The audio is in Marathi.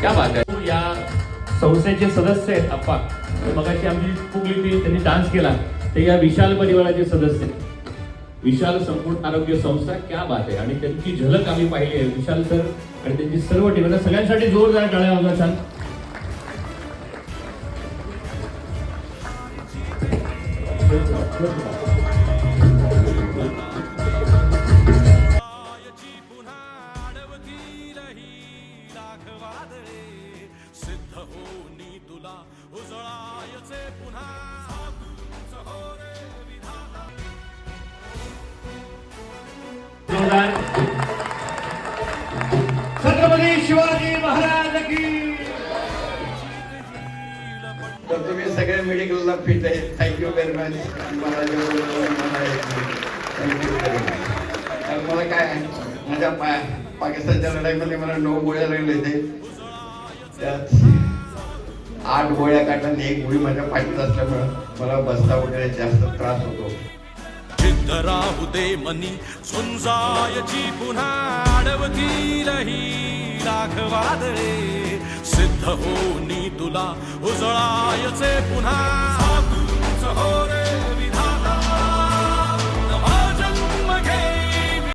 त्या भागात. हो, या संस्थेचे सदस्य आहेत अप्पा मगाशी आमची फुगली ती त्यांनी डान्स केला. ते या विशाल परिवाराचे सदस्य आहेत. विशाल संपूर्ण आरोग्य संस्था क्या बात आहे. आणि त्यांची झलक आम्ही पाहिली आहे. विशाल सर आणि त्यांची सर्व टीम सगळ्यांसाठी जोरदार टाळ्या वाजवा छान. you. उजळायचे पुन्हा. छत्रपती शिवाजी महाराज की तर तुम्ही सगळे मेडिकलला फिट आहे थँक्यू व्हेरी मच मला काय आहे, माझ्या पा पाकिस्तानच्या लढाईमध्ये मला नऊ गोळ्या लागले होते. त्यात आठ गोळ्या काढल्या आणि एक गोळी माझ्या पाठीत असल्यामुळं मला बसता वगैरे जास्त त्रास होतो. सिद्ध राहू दे मनी झुंजायची पुन्हा अडवतील ही लाख सिद्ध होनी तुला उजळायचे पुन्हा.